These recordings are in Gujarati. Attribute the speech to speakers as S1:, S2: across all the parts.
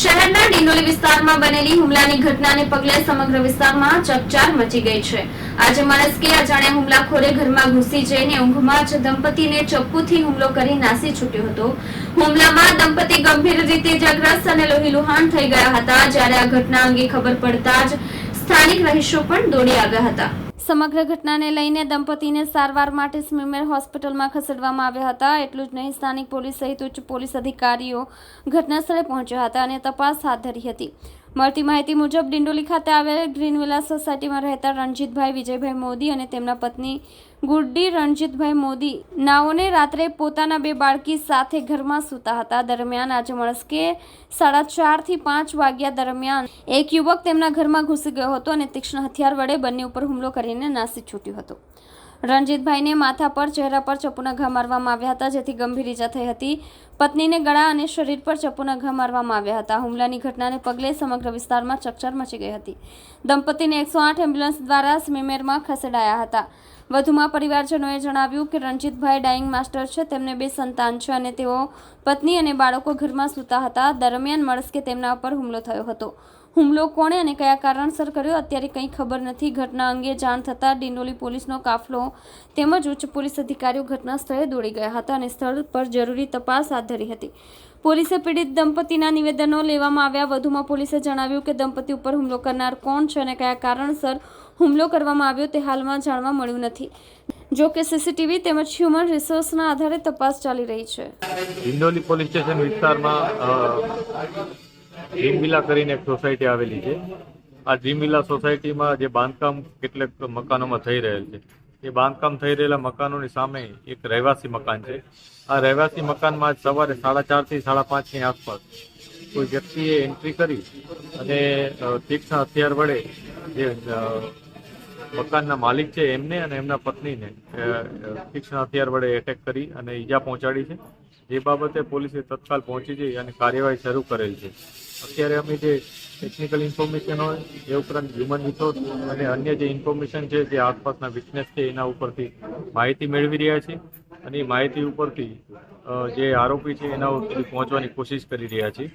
S1: શહેરના ડિંડોલી વિસ્તારમાં બનેલી હુમલાની ઘટનાને પગલે સમગ્ર વિસ્તારમાં ચકચાર મચી ગઈ છે. આજે માણસકે અજાણ્યા હુમલાખોરે ઘરમાં ઘૂસી જઈને ઊંઘમાં જ દંપતીને ચપ્પુથી હુમલો કરી નાસી છૂટ્યો હતો. હુમલામાં દંપતી ગંભીર રીતે ઇજાગ્રસ્ત અને લોહીલુહાણ થઈ ગયા હતા. જ્યારે આ ઘટના અંગે ખબર પડતા જ સ્થાનિક રહીશો પણ દોડી આવ્યા હતા. સમગ્ર ઘટનાને લઈને દંપતીને સારવાર માટે સ્મીમેર હોસ્પિટલમાં ખસેડવામાં આવ્યા હતા. એટલું જ નહીં, સ્થાનિક પોલીસ સહિત ઉચ્ચ પોલીસ અધિકારીઓ ઘટનાસ્થળે પહોંચ્યા હતા અને તપાસ હાથ ધરી હતી. મળતી માહિતી મુજબ ડિંડોલી ખાતે આવેલ ગ્રીનવિલા સોસાયટીમાં રહેતા રણજીતભાઈ વિજયભાઈ મોદી અને તેમના પત્ની ગુડ્ડી રણજીતભાઈ મોદી નાઓને રાત્રે પોતાના બે બાળકી સાથે ઘરમાં સૂતા હતા. દરમિયાન આજે મળસ્કે સાડા ચારથી પાંચ વાગ્યા દરમિયાન એક યુવક તેમના ઘરમાં ઘૂસી ગયો હતો અને તીક્ષ્ણ હથિયાર વડે બંને ઉપર હુમલો કરીને નાસી છૂટ્યો હતો. રણજીતભાઈને માથા પર, ચહેરા પર ચપ્પુના ઘા મારવામાં આવ્યા હતા, જેથી ગંભીર ઈજા થઈ હતી. પત્નીને ગળા અને શરીર પર ચપ્પુના ઘા મારવામાં આવ્યા હતા. હુમલાની ઘટનાને પગલે સમગ્ર વિસ્તારમાં ચકચાર મચી ગઈ હતી. દંપતીને એકસો આઠ એમ્બ્યુલન્સ દ્વારા સ્મીમેરમાં ખસેડાયા હતા. વધુમાં પરિવારજનોએ જણાવ્યું કે રણજીતભાઈ ડાઇંગ માસ્ટર છે, તેમને બે સંતાન છે અને તેઓ પત્ની અને બાળકો ઘરમાં સૂતા હતા. દરમિયાન મળસ્કે તેમના ઉપર હુમલો થયો હતો. હુમલો કોણે અને કયા કારણસર કર્યો અત્યારે કંઈ ખબર નથી. ઘટના અંગે જાણ થતાં ડિંડોલી પોલીસનો કાફલો તેમજ ઉચ્ચ પોલીસ અધિકારીઓ ઘટના સ્થળે દોડી ગયા હતા અને સ્થળ પર જરૂરી તપાસ હાથ ધરી હતી. પોલીસે પીડિત દંપતીના નિવેદનો લેવામાં આવ્યા. વધુમાં પોલીસે જણાવ્યું કે દંપતી ઉપર હુમલો કરનાર કોણ છે અને કયા કારણસર હુમલો કરવામાં આવ્યો તે હાલમાં જાણવા મળ્યું નથી. જો કે સીસીટીવી તેમજ હ્યુમન રિસોર્સના આધારે તપાસ ચાલી રહી છે.
S2: પોલીસ સ્ટેશન વિસ્તારમાં ડ્રીમવિલા કરીને એક સોસાયટી આવેલી છે. આ ડ્રીમવિલા સોસાયટીમાં જે બાંધકામ કેટલાક મકાનોમાં થઈ રહેલ છે. એ બાંધકામ થઈ રહેલા મકાનોની સામે એક રહેવાસી મકાન છે. આ રહેવાસી મકાનમાં આજ સવારે સાડા ચારથી સાડા પાંચની આસપાસ કોઈ વ્યક્તિએ એન્ટ્રી કરી અને તીક્ષ્ણ હથિયાર વડે જે મકાનના માલિક છે એમને અને એમના પત્નીને તીક્ષ્ણ હથિયાર વડે એટેક કરી અને ઈજા પહોંચાડી છે. જે બાબતે પોલીસે તત્કાલ પહોંચી જઈ અને કાર્યવાહી શરૂ કરેલ છે. અત્યારે અમે જે ટેકનિકલ ઇન્ફોર્મેશન હોય, એ ઉપરાંત હ્યુમન રિસોર્સ અને અન્ય જે ઇન્ફોર્મેશન છે, જે આસપાસના વિટનેસ છે, એના ઉપરથી માહિતી મેળવી રહ્યા છીએ અને એ માહિતી ઉપરથી જે આરોપી છે, એના સુધી પહોંચવાની કોશિશ કરી રહ્યા છીએ.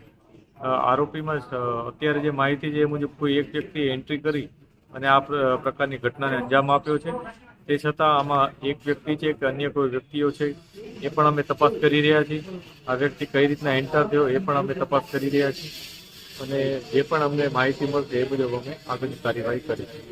S2: આરોપીમાં અત્યારે જે માહિતી છે, એ મુજબ કોઈ એક વ્યક્તિએ એન્ટ્રી કરી અને આ પ્રકારની ઘટનાને અંજામ આપ્યો છે. તે છતાં આમાં એક વ્યક્તિ છે કે અન્ય કોઈ વ્યક્તિઓ છે એ પણ અમે તપાસ કરી રહ્યા છીએ. આ વ્યક્તિ કઈ રીતના એન્ટર થયો એ પણ અમે તપાસ કરી રહ્યા છીએ. અને જે પણ અમને માહિતી મળશે એ મુજબ અમે આગળની કાર્યવાહી કરીશું.